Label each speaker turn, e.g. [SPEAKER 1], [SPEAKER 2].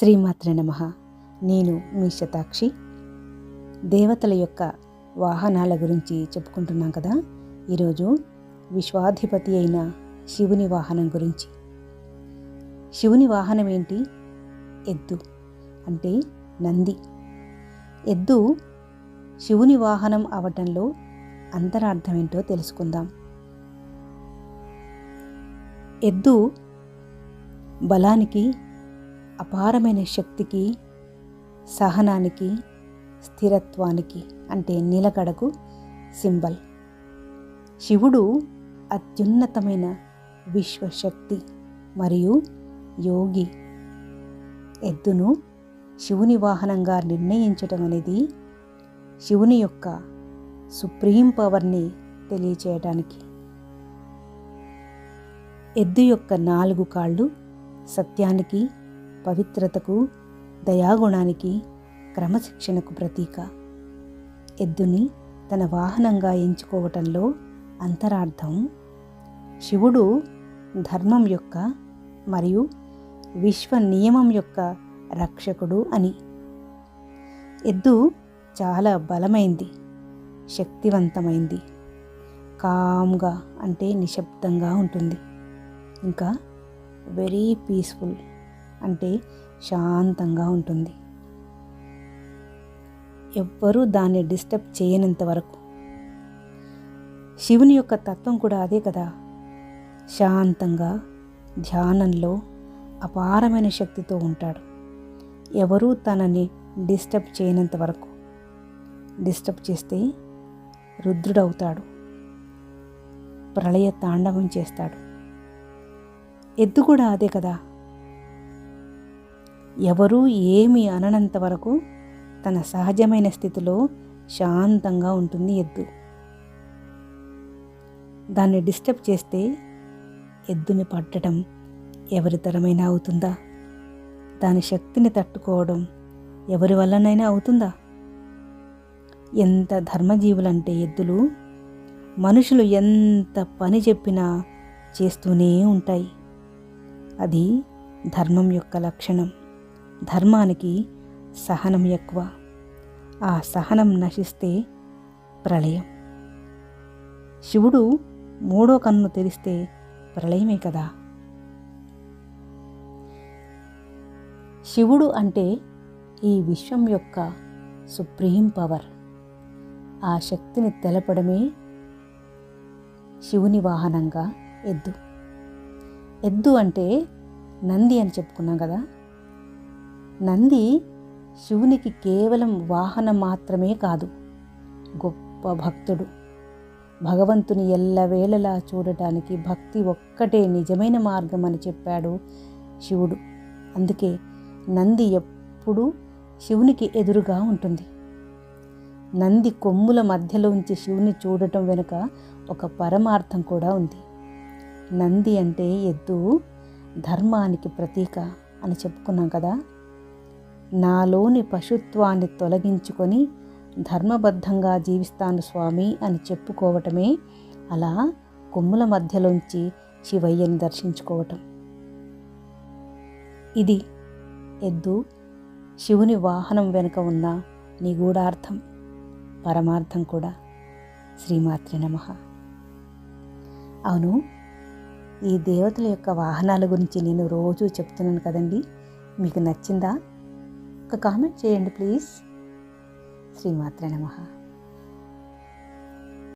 [SPEAKER 1] శ్రీమాత్ర నమ. నేను మీ శతాక్షి. దేవతల యొక్క వాహనాల గురించి చెప్పుకుంటున్నాం కదా? ఈరోజు విశ్వాధిపతి అయిన శివుని వాహనం గురించి. శివుని వాహనం ఏంటి? ఎద్దు అంటే నంది. ఎద్దు శివుని వాహనం అవటంలో అంతరార్థం ఏంటో తెలుసుకుందాం. ఎద్దు బలానికి అపారమైన శక్తికి సహనానికి స్థిరత్వానికి అంటే నిలకడకు సింబల్. శివుడు అత్యున్నతమైన విశ్వశక్తి మరియు యోగి. ఎద్దును శివుని వాహనంగా నిర్ణయించటం అనేది శివుని యొక్క సుప్రీం పవర్ని తెలియచేయడానికి ఎద్దు యొక్క నాలుగు కాళ్ళు సత్యానికి పవిత్రతకు దయాగుణానికి క్రమశిక్షణకు ప్రతీక. ఎద్దుని తన వాహనంగా ఎంచుకోవటంలో అంతరార్థం. శివుడు ధర్మం యొక్క మరియు విశ్వ నియమం యొక్క రక్షకుడు అని. ఎద్దు చాలా బలమైంది శక్తివంతమైంది. కామ్గా అంటే నిశ్శబ్దంగా ఉంటుంది. ఇంకా వెరీ పీస్ఫుల్ అంటే శాంతంగా ఉంటుంది. ఎవ్వరూ దాన్ని డిస్టర్బ్ చేయనంత వరకు. శివుని యొక్క తత్వం కూడా అదే కదా. శాంతంగా ధ్యానంలో అపారమైన శక్తితో ఉంటాడు. ఎవరూ తనని డిస్టర్బ్ చేయనంత వరకు. డిస్టర్బ్ చేస్తే రుద్రుడవుతాడు. ప్రళయ తాండవం చేస్తాడు. ఎద్దు కూడా అదే కదా. ఎవరూ ఏమి అననంత వరకు తన సహజమైన స్థితిలో శాంతంగా ఉంటుంది ఎద్దు. దాన్ని డిస్టర్బ్ చేస్తే ఎద్దుని పట్టడం ఎవరితరమైనా అవుతుందా? దాని శక్తిని తట్టుకోవడం ఎవరి వల్లనైనా అవుతుందా? ఎంత ధర్మజీవులంటే ఎద్దులు మనుషులు ఎంత పని చెప్పినా చేస్తూనే ఉంటాయి. అది ధర్మం యొక్క లక్షణం. ధర్మానికి సహనం ఎక్కువ. ఆ సహనం నశిస్తే ప్రళయం. శివుడు మూడో కన్ను తెరిస్తే ప్రళయమే కదా. శివుడు అంటే ఈ విశ్వం యొక్క సుప్రీం పవర్. ఆ శక్తిని తెలపడమే శివుని వాహనంగా ఎద్దు. ఎద్దు అంటే నంది అని చెప్పుకున్నాం కదా. నంది శివునికి కేవలం వాహనం మాత్రమే కాదు గొప్ప భక్తుడు. భగవంతుని ఎల్లవేళలా చూడటానికి భక్తి ఒక్కటే నిజమైన మార్గం అని చెప్పాడు శివుడు. అందుకే నంది ఎప్పుడూ శివునికి ఎదురుగా ఉంటుంది. నంది కొమ్ముల మధ్యలోంచి శివుని చూడటం వెనుక ఒక పరమార్థం కూడా ఉంది. నంది అంటే ఎద్దు ధర్మానికి ప్రతీక అని చెప్పుకున్నాం కదా. నాలోని పశుత్వాన్ని తొలగించుకొని ధర్మబద్ధంగా జీవిస్తాను స్వామి అని చెప్పుకోవటమే అలా కొమ్ముల మధ్యలోంచి శివయ్యని దర్శించుకోవటం. ఇది ఎద్దు శివుని వాహనం వెనుక ఉన్న నిగూఢార్థం పరమార్థం కూడా. శ్రీమాత్రి నమ. అవును ఈ దేవతల యొక్క వాహనాల గురించి నేను రోజు చెప్తున్నాను కదండి. మీకు నచ్చిందా? ఒక కామెంట్ చేయండి ప్లీజ్. శ్రీమాత్ర నమః.